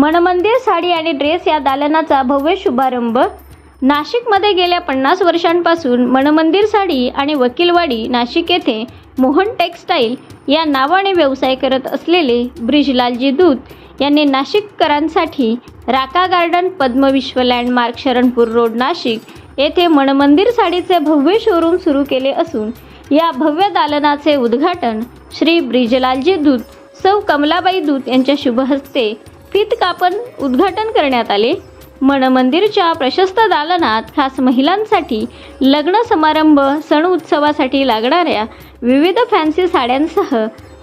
मनमंदिर साडी आणि ड्रेस या दालनाचा भव्य शुभारंभ. नाशिकमध्ये गेल्या पन्नास वर्षांपासून मनमंदिर साडी आणि वकीलवाडी नाशिक येथे मोहन टेक्स्टाईल या नावाने व्यवसाय करत असलेले ब्रिजलालजी दूत यांनी नाशिककरांसाठी Raka garden Padmavishwa landmark Sharanpur road Nashik येथे मनमंदिर साडीचे भव्य शोरूम सुरू केले असून या भव्य दालनाचे उद्घाटन श्री ब्रिजलालजी दूत सौ कमलाबाई दूत यांच्या शुभहस्ते कापण उद्घाटन करण्यात आले. मनमंदिरच्या प्रशस्त दालनात खास महिलांसाठी लग्न समारंभ सण उत्सवासाठी लागणाऱ्या विविध फॅन्सी साड्यांसह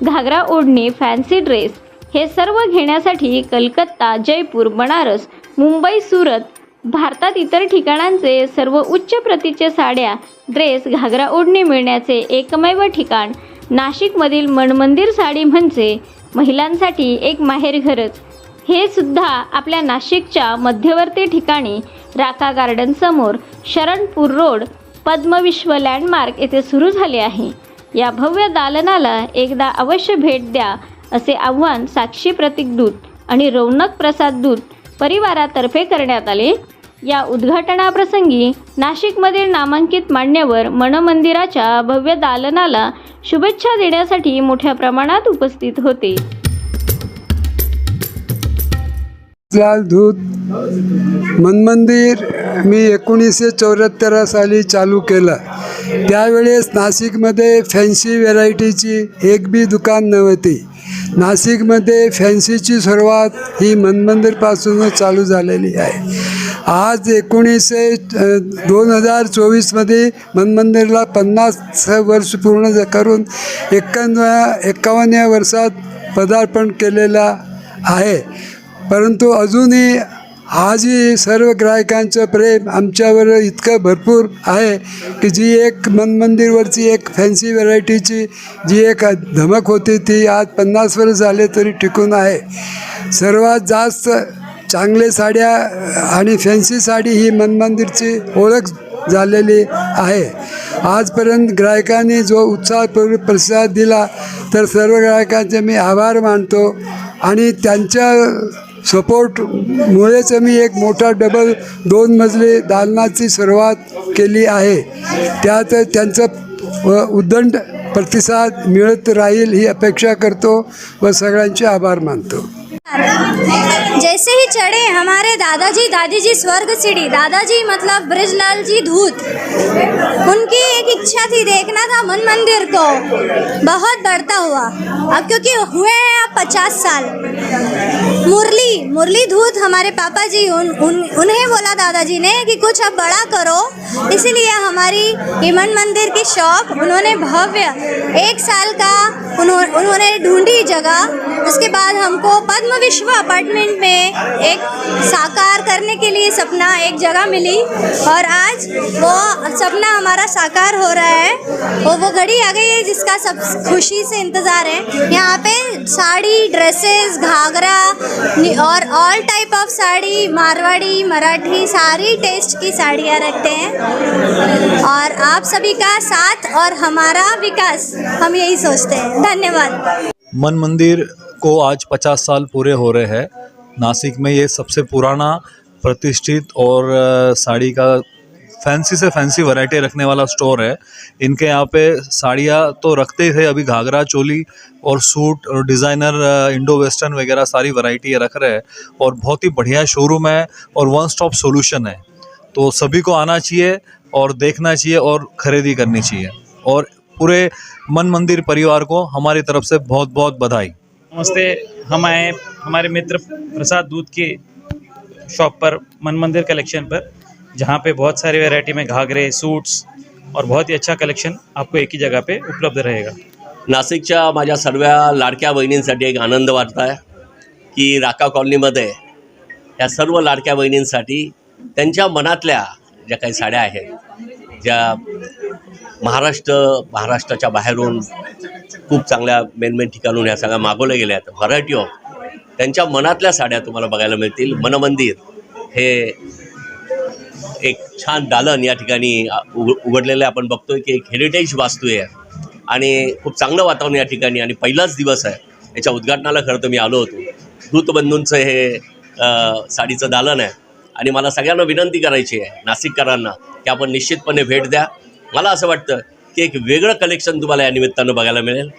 घागरा ओढणी फॅन्सी ड्रेस हे सर्व घेण्यासाठी कलकत्ता जयपूर बनारस मुंबई सुरत भारतात इतर ठिकाणांचे सर्व उच्च प्रतीचे साड्या ड्रेस घागरा ओढणी मिळण्याचे एकमेव ठिकाण. नाशिकमधील मनमंदिर साडी म्हणजे महिलांसाठी एक माहेरघरच. हे सुद्धा आपल्या नाशिकच्या मध्यवर्ती ठिकाणी राका गार्डन समोर शरणपूर रोड पद्मविश्व लँडमार्क येथे सुरू झाले आहे. या भव्य दालनाला एकदा अवश्य भेट द्या असे आव्हान साक्षी प्रतीक दूत आणि रौनक प्रसाद दूत परिवारातर्फे करण्यात आले. या उद्घाटनाप्रसंगी नाशिकमधील नामांकित मान्यवर मनमंदिराच्या भव्य दालनाला शुभेच्छा देण्यासाठी मोठ्या प्रमाणात उपस्थित होते. लाल धूत मनमंदिर मी एकोणीसशे चौऱ्याहत्तर साली चालू केलं. त्यावेळेस नाशिकमध्ये फॅन्सी व्हेरायटीची एक बी दुकान नव्हती. नाशिकमध्ये फॅन्सीची सुरुवात ही मनमंदिरपासूनच चालू झालेली आहे. आज एकोणीसशे दोन हजार चोवीसमध्ये मनमंदिरला पन्नास वर्ष पूर्ण करून एक्कावन्न एक्कावन्नव्या वर्षात पदार्पण केलेला आहे. परंतु अजूनही आजही सर्व ग्राहकांचं प्रेम आमच्यावर इतकं भरपूर आहे की जी एक मनमंदिरवरची एक फॅन्सी व्हरायटीची जी एक धमक होती ती आज पन्नास वर्ष झाले तरी टिकून आहे. सर्वात जास्त चांगले साड्या आणि फॅन्सी साडी ही मनमंदिरची ओळख झालेली आहे. आजपर्यंत ग्राहकांनी जो उत्साहपूर्वक प्रतिसाद दिला तर सर्व ग्राहकांचे मी आभार मानतो आणि त्यांच्या सपोर्टमुळेच मी एक मोठा डबल दोन मजली दालनाची सुरुवात केली आहे. त्यात त्यांचं उद्दंड प्रतिसाद मिळत राहील ही अपेक्षा करतो व सगळ्यांचे आभार मानतो. जैसे ही चढ़े हमारे दादाजी दादी जी स्वर्ग सीढ़ी दादाजी मतलब ब्रजलाल जी धूत। उनकी एक इच्छा थी देखना था मन मंदिर को। बहुत बढ़ता हुआ। अब क्योंकि हुए हैं अब पचास साल। मुरली मुरली धूत हमारे पापा जी उन, उन उन्हें बोला दादाजी ने कि कुछ अब बड़ा करो। इसीलिए हमारी ये मन मंदिर की शॉप उन्होंने भव्य एक साल का उन्हों, उन्होंने ढूंढी जगह। उसके बाद हमको पद्म विश्व अपार्टमेंट में एक साकार करने के लिए सपना एक जगह मिली। और आज वो सपना हमारा साकार हो रहा है। वो वो घड़ी आ गई है जिसका सब खुशी से इंतज़ार है। यहाँ पे साड़ी ड्रेसेस घाघरा और all type of sari, Marwari, Marathi, sari test की साड़ियाँ रखते हैं। और आप सभी का साथ और हमारा विकास, हम यही सोचते हैं। धन्यवाद। मन मंदिर को आज 50 साल पूरे हो रहे हैं। नासिक में ये सबसे पुराना, प्रतिष्ठित और साड़ी का फैंसी से फैंसी वैरायटी रखने वाला स्टोर है। इनके यहाँ पे साड़ियाँ तो रखते ही थे, अभी घाघरा, चोली और सूट और डिज़ाइनर इंडो वेस्टर्न वगैरह सारी वैरायटी ये रख रहे हैं और बहुत ही बढ़िया शोरूम है और वन स्टॉप सॉल्यूशन है। तो सभी को आना चाहिए और देखना चाहिए और ख़रीदी करनी चाहिए। और पूरे मन मंदिर परिवार को हमारी तरफ़ से बहुत बहुत बधाई। नमस्ते, हम आए हमारे मित्र प्रसाद दूध की शॉप पर, मन मंदिर कलेक्शन पर। जहाँ पे बहुत सारी वैरायटी में घाघरे सूट्स और बहुत ही अच्छा कलेक्शन आपको एक ही जगह पे उपलब्ध रहेगा। नाशिकच्या माझ्या सर्व लाडक्या बहिणींसाठी एक आनंद वाटत आहे की राका कॉलनीमध्ये या सर्व लाडक्या बहिणींसाठी त्यांच्या मनातल्या ज्या काही साड्या आहेत ज्या महाराष्ट्र महाराष्ट्राच्या बाहेरून खूप चांगल्या मेन मेन ठिकाणून ह्या सगळ्या मागवल्या गेल्या आहेत. व्हरायटी ऑफ त्यांच्या मनातल्या साड्या तुम्हाला बघायला मिळतील. मनमंदिर हे एक छान दालन या ठिकाणी उघ उघडलेलं आहे. आपण बघतोय की एक हेरिटेज वास्तू आहे. आणि खूप चांगलं वातावरण या ठिकाणी. आणि पहिलाच दिवस आहे. याच्या उद्घाटनाला खरं तर मी आलो होतो. दूतबंधूंचं हे साडीचं दालन आहे. आणि मला सगळ्यांना विनंती करायची आहे नाशिककरांना की आपण निश्चितपणे भेट द्या. मला असं वाटतं की एक वेगळं कलेक्शन तुम्हाला या निमित्तानं बघायला मिळेल.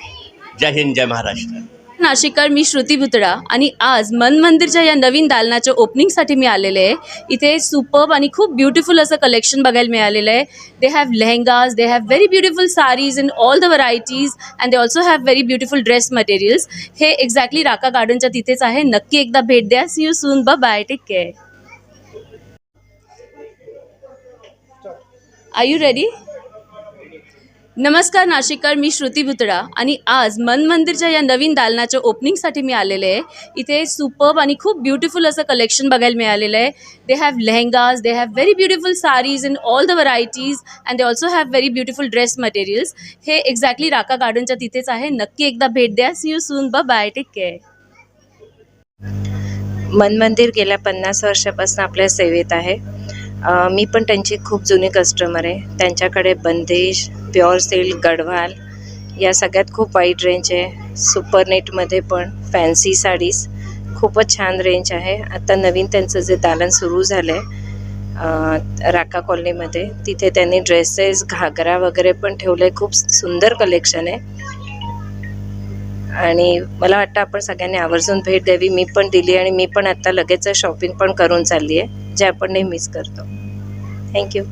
जय हिंद जय महाराष्ट्र. नाशिककर मी श्रुती भुतडा. आणि आज मन मंदिरच्या या नवीन दालनाच्या ओपनिंगसाठी मी आलेले आहे. इथे सुपर्ब आणि खूप ब्युटिफुल असं कलेक्शन बघायला मिळालेलं आहे. They have lehengas they have very beautiful saris in all the varieties and they also have very beautiful dress materials हे एक्झॅक्टली राका गार्डनच्या तिथेच आहे. नक्की एकदा भेट द्या. सी यू सून ब bye take care are you ready नमस्कार नाशिककर मी श्रुती भुतडा आणि आज मन मंदिरच्या या नवीन दालनाच्या ओपनिंगसाठी मी आलेले आहे. इथे सुपर्ब आणि खूप ब्युटिफुल असं कलेक्शन बघायला मिळालेलं आहे. They have lehengas they have very beautiful saris in all the varieties and they also have very beautiful dress materials हे एक्झॅक्टली राका गार्डनच्या तिथेच आहे. नक्की एकदा भेट द्या. सी यू सून ब बाय टेक केअर मन मंदिर गेल्या पन्नास वर्षापासून आपल्या सेवेत आहे. मी पण त्यांची खूप जुनी कस्टमर आहे. त्यांच्याकडे बंदेश प्युअर सिल्क गढवाल या सगळ्यात खूप वाईट रेंज आहे. सुपर नेटमध्ये पण फॅन्सी साडीज खूपच छान रेंज आहे. आता नवीन त्यांचं जे दालन सुरू झालं आहे राका कॉलनीमध्ये तिथे त्यांनी ड्रेसेस घागरा वगैरे पण ठेवलं आहे खूप सुंदर कलेक्शन आहे. आणि मला वाटतं आपण सगळ्यांनी आवर्जून भेट द्यावी. मी पण दिली आणि मी पण आता लगेच शॉपिंग पण करून चालली आहे जे आपण नेहमीच करतो. थँक्यू